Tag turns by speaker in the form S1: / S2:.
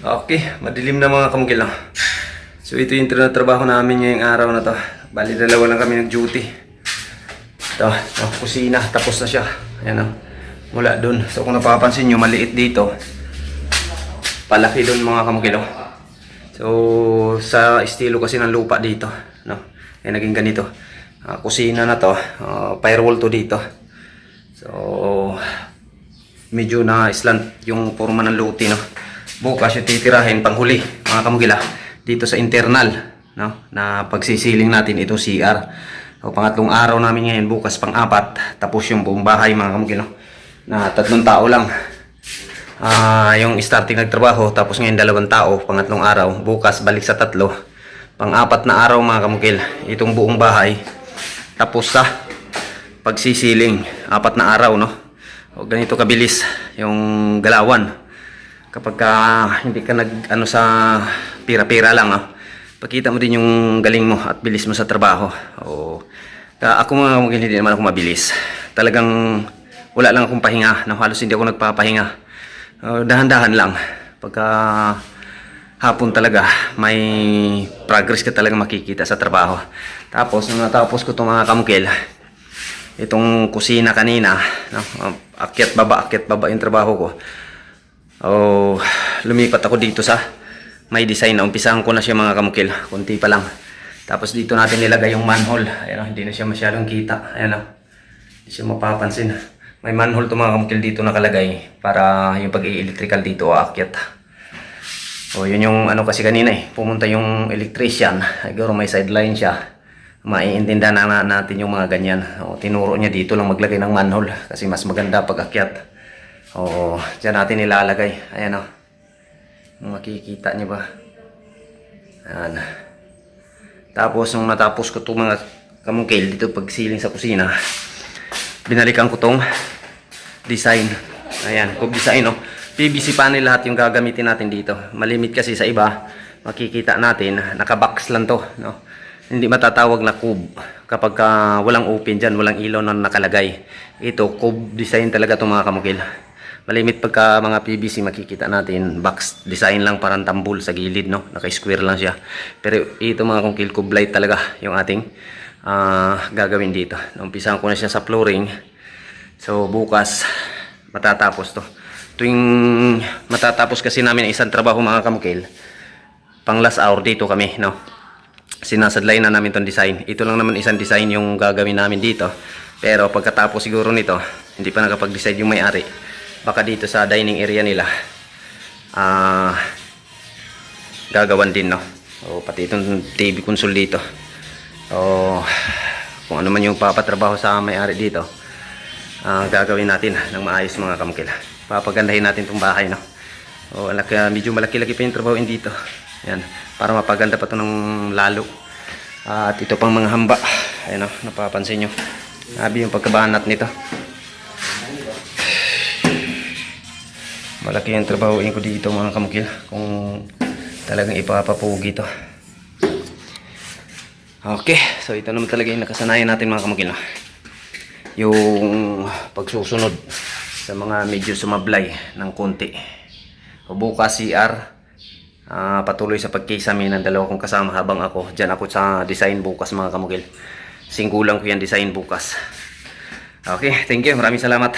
S1: Okay, madilim na mga kamukil. no? So ito yung trabaho namin ngayong araw na to. Bali dalawa lang kami nag-duty. Ito, oh, kusina, tapos na siya. Ayan o. Mula dun. So kung napapansin nyo, maliit dito. Palaki dun mga kamukil. no? So sa estilo kasi ng lupa dito. No? Kaya naging ganito. Ah, kusina na to. Ah, firewall to dito. So medyo na slant yung forma ng luti no. Bukas yung titirahin panghuli mga kamugila dito sa internal no na pagsisiling natin ito CR. O pangatlong araw namin ngayon bukas pang-apat tapos yung buong bahay mga kamugila na tatlong tao lang. Ah, yung starting nagtrabaho tapos ngayon dalawang tao pangatlong araw bukas balik sa tatlo. Pang-apat na araw mga kamugil itong buong bahay tapos sa pagsisiling apat na araw no o ganito kabilis yung galawan kapag ka hindi ka nag ano sa pira-pira lang ah pakita mo din yung galing mo at bilis mo sa trabaho. O ka- ako mga kamugil hindi naman ako mabilis. Talagang wala lang akong pahinga na halos hindi ako nagpapahinga. O, dahan-dahan lang. Pagka hapon talaga may progress ka talaga makikita sa trabaho. Tapos nung natapos ko itong mga kamukil itong kusina kanina no? akyat baba akyat baba yung trabaho ko. Oh lumipat ako dito sa may design. Na umpisahan ko na siya mga kamukil. Kunti pa lang. Tapos dito natin nilagay yung manhole. Ayan o, hindi na siya masyadong kita. Ayan o hindi siya mapapansin. May manhole to mga kamukil dito nakalagay para yung pag-i-electrical dito o akyat o yun yung ano kasi kanina eh. Pumunta yung electrician. Siguro may sideline siya. Maiintindihan na na- natin yung mga ganyan. O, tinuro niya dito lang maglagay ng manhole kasi mas maganda pag akyat. O, dyan natin nilalagay. Ayan o. Makikita niyo ba? Ayan. Tapos, nung natapos ko itong mga kamungkil dito pag ceiling sa kusina, binalikan ko tong design. Ayan, kung design o. PVC panel lahat yung gagamitin natin dito. Malimit kasi sa iba, makikita natin, nakabox lang to. No? Hindi matatawag na cube kapag ka walang open dyan, walang ilaw na nakalagay. Ito, cube design talaga itong mga kamukil. Malimit pagka mga PVC makikita natin, box design lang parang tambul sa gilid, no? Naka-square lang siya. Pero ito mga kamukil, cube light talaga yung ating ah, gagawin dito. Umpisahan ko na siya sa flooring. So bukas matatapos to. Tuwing matatapos kasi namin ang isang trabaho mga kamukil, pang last hour dito kami, no? Sinasadlay na namin tong design. Ito lang naman isang design yung gagawin namin dito. Pero pagkatapos siguro nito, hindi pa nakapag-decide yung may-ari. Baka dito sa dining area nila, ah, gagawan din, no? O pati itong TV console dito. O kung ano man yung papatrabaho sa may-ari dito, ah, gagawin natin ng maayos mga kamukil. Papagandahin natin itong bahay, no? O, laki, medyo malaki-laki pa yung trabahoin dito. Yan, para mapaganda pa to ng lalo. at ito pang mga hamba. Ayan o, napapansin nyo. Sabi yung pagkabanat nito. Malaki yung trabahoin ko dito mga kamukil. Kung talagang ipapapugi to. Okay, so ito naman talaga yung nakasanayan natin mga kamukil. no? Yung pagsusunod sa mga medyo sumablay ng konti. Bukas CR, ah, patuloy sa pagkisami ng dalawa kong kasama habang ako. Diyan ako sa design bukas mga kamukil. Singgulang ko yan design bukas. Okay, thank you. Maraming salamat.